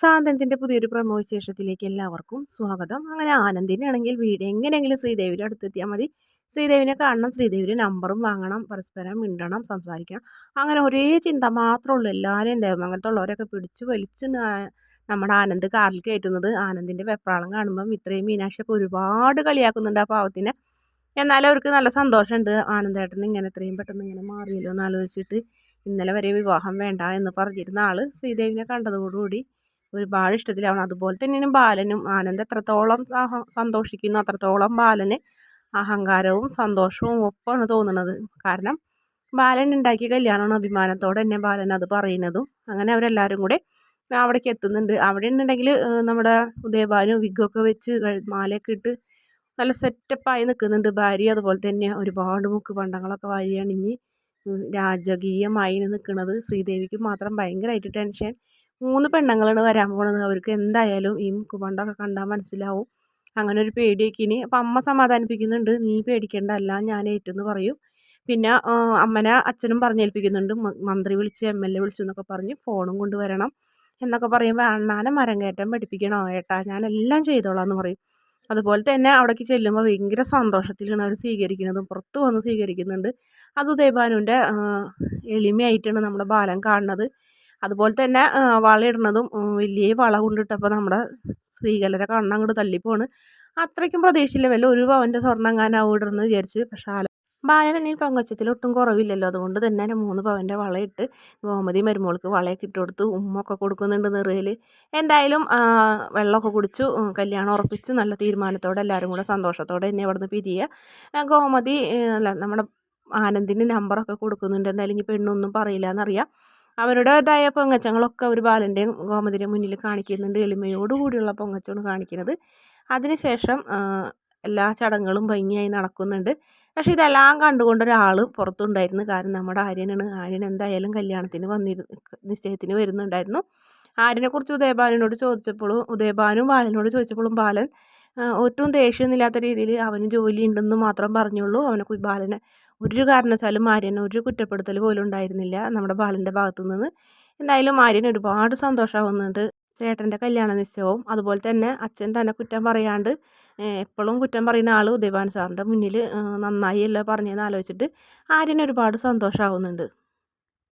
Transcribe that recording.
സാന്ത്വനത്തിന്റെ പുതിയൊരു പ്രമോ വിശേഷത്തിലേക്ക് എല്ലാവർക്കും സ്വാഗതം. അങ്ങനെ ആനന്ദിനാണെങ്കിൽ വീട് എങ്ങനെയെങ്കിലും ശ്രീദേവിയുടെ അടുത്തെത്തിയാൽ മതി. ശ്രീദേവിനെ കാണണം ശ്രീദേവിയുടെ നമ്പറും വാങ്ങണം പരസ്പരം മിണ്ടണം സംസാരിക്കണം. അങ്ങനെ ഒരേ ചിന്ത മാത്രമേ ഉള്ളൂ. എല്ലാവരെയും ദേവമംഗലത്തുള്ളവരൊക്കെ പിടിച്ച് വലിച്ച് നമ്മുടെ ആനന്ദ് കാറിൽ കയറ്റുന്നത്. ആനന്ദിന്റെ വെപ്രാളം കാണുമ്പം ഇത്രയും മീനാക്ഷിയൊക്കെ ഒരുപാട് കളിയാക്കുന്നുണ്ട് ആ പാവത്തിനെ. എന്നാലും അവർക്ക് നല്ല സന്തോഷമുണ്ട്. ആനന്ദേട്ടൻ ഇങ്ങനെ എത്രയും പെട്ടെന്ന് ഇങ്ങനെ മാറിയല്ലോ എന്ന് ആലോചിച്ചിട്ട് ഇന്നലെ വരെ വിവാഹം വേണ്ട എന്ന് പറഞ്ഞിരുന്ന ആൾ ശ്രീദേവിനെ കണ്ടതോടുകൂടി ഒരുപാട് ഇഷ്ടത്തിലാവണം അതുപോലെ തന്നെയാണ് ബാലനും ആനന്ദ് എത്രത്തോളം സന്തോഷിക്കുന്നു അത്രത്തോളം ബാലന് അഹങ്കാരവും സന്തോഷവും ഒപ്പമാണ് തോന്നുന്നത് കാരണം ബാലൻ ഉണ്ടാക്കിയ കല്യാണമാണ് അഭിമാനത്തോടെ തന്നെ ബാലൻ അത് പറയുന്നതും. അങ്ങനെ അവരെല്ലാവരും കൂടെ അവിടേക്ക് എത്തുന്നുണ്ട്. അവിടെ ഉണ്ടെങ്കിൽ നമ്മുടെ ഉദയഭാനും വിഗൊക്കെ വെച്ച് മാലയൊക്കെ ഇട്ട് നല്ല സെറ്റപ്പായി നിൽക്കുന്നുണ്ട്. ഭാര്യ അതുപോലെ തന്നെ ഒരുപാട് മുക്ക് പണ്ടങ്ങളൊക്കെ വാരി അണിഞ്ഞ് രാജകീയമായി നിൽക്കുന്നത് ശ്രീദേവിക്ക് മാത്രം ഭയങ്കരമായിട്ട് ടെൻഷൻ. മൂന്ന് പെണ്ണുങ്ങളാണ് വരാൻ പോകുന്നത് അവർക്ക് എന്തായാലും ഈ മുക്കുപണ്ടൊക്കെ കണ്ടാൽ മനസ്സിലാവും. അങ്ങനെ ഒരു പേടിയൊക്കെ ഇനി അപ്പം അമ്മ സമാധാനിപ്പിക്കുന്നുണ്ട്. നീ പേടിക്കേണ്ട അല്ല ഞാൻ ഏറ്റെന്ന് പറയും. പിന്നെ അമ്മനെ അച്ഛനും പറഞ്ഞേൽപ്പിക്കുന്നുണ്ട്. മന്ത്രി വിളിച്ച് എം എൽ എ വിളിച്ചു എന്നൊക്കെ പറഞ്ഞ് ഫോണും കൊണ്ടുവരണം എന്നൊക്കെ പറയുമ്പോൾ അണ്ണാനെ മരം കയറ്റം പഠിപ്പിക്കണോ? ഏട്ടാ ഞാൻ എല്ലാം ചെയ്തോളാം എന്ന് പറയും. അതുപോലെ തന്നെ അവിടേക്ക് ചെല്ലുമ്പോൾ ഭയങ്കര സന്തോഷത്തിലാണ് അവർ സ്വീകരിക്കുന്നതും. പുറത്ത് വന്ന് സ്വീകരിക്കുന്നുണ്ട്. അത് ഉദയഭാനുവിന്റെ എളിമയായിട്ടാണ് നമ്മുടെ ബാലം കാണുന്നത്. അതുപോലെ തന്നെ വളയിടുന്നതും വലിയ വള കൊണ്ടിട്ടപ്പോൾ നമ്മുടെ സ്ത്രീകളുടെ കണ്ണങ്ങോട്ട് തള്ളിപ്പോണ്. അത്രയ്ക്കും പ്രതീക്ഷയില്ല. വല്ല ഒരു പവന്റെ സ്വർണം എങ്ങാനും ഇടുന്നു വിചാരിച്ച്. പക്ഷേ ആല ബാലനെണ്ണിൽ പങ്കുവച്ചത്തിൽ ഒട്ടും കുറവില്ലല്ലോ. അതുകൊണ്ട് തന്നെ മൂന്ന് പവന്റെ വളയിട്ട് ഗോമതി മരുമോൾക്ക് വളയൊക്കെ ഇട്ട് കൊടുത്തു ഉമ്മൊക്കെ കൊടുക്കുന്നുണ്ട് നിറയിൽ എന്തായാലും വെള്ളമൊക്കെ കുടിച്ചു കല്യാണം ഉറപ്പിച്ചു. നല്ല തീരുമാനത്തോടെ എല്ലാവരും കൂടെ സന്തോഷത്തോടെ എന്നെ നിന്ന് പിരിയുക ഗോമതി അല്ല നമ്മുടെ ആനന്ദിന് നമ്പറൊക്കെ കൊടുക്കുന്നുണ്ട്. എന്തായാലും ഇനി പെണ്ണൊന്നും പറയില്ല എന്നറിയാം അവരുടേതായ പൊങ്ങച്ചങ്ങളൊക്കെ അവർ ബാലന്റെയും ഗോമതിന്റെയും മുന്നിൽ കാണിക്കുന്നുണ്ട്. എളിമയോടുകൂടിയുള്ള പൊങ്ങച്ചമാണ് കാണിക്കുന്നത്. അതിനുശേഷം എല്ലാ ചടങ്ങുകളും ഭംഗിയായി നടക്കുന്നുണ്ട്. പക്ഷേ ഇതെല്ലാം കണ്ടുകൊണ്ട് ഒരാൾ പുറത്തുണ്ടായിരുന്നു. കാരണം നമ്മുടെ ആര്യനാണ്. ആര്യൻ എന്തായാലും കല്യാണത്തിന് വന്നിരുന്നു നിശ്ചയത്തിന് വരുന്നുണ്ടായിരുന്നു. ആര്യനെക്കുറിച്ച് ഉദയബാലനോട് ചോദിച്ചപ്പോഴും ഉദയബാനും ബാലനോട് ചോദിച്ചപ്പോഴും ബാലൻ ഒട്ടും ദേഷ്യമൊന്നുമില്ലാത്ത രീതിയിൽ അവന് ജോലി ഉണ്ടെന്ന് മാത്രം പറഞ്ഞുള്ളൂ. അവനെ ബാലനെ ഒരു കാരണവശാലും മാര്യനെ ഒരു കുറ്റപ്പെടുത്തൽ പോലും ഉണ്ടായിരുന്നില്ല നമ്മുടെ ബാലന്റെ ഭാഗത്തു നിന്ന് എന്തായാലും ആര്യൻ ഒരുപാട് സന്തോഷമാവുന്നുണ്ട്. ചേട്ടന്റെ കല്യാണ നിശ്ചയവും അതുപോലെ തന്നെ അച്ഛൻ തന്നെ കുറ്റം പറയാണ്ട് എപ്പോഴും കുറ്റം പറയുന്ന ആൾ ഉദയഭാൻ സാറിന്റെ മുന്നിൽ നന്നായി അല്ല പറഞ്ഞതെന്ന് ആലോചിച്ചിട്ട് ആര്യന് ഒരുപാട് സന്തോഷമാവുന്നുണ്ട്.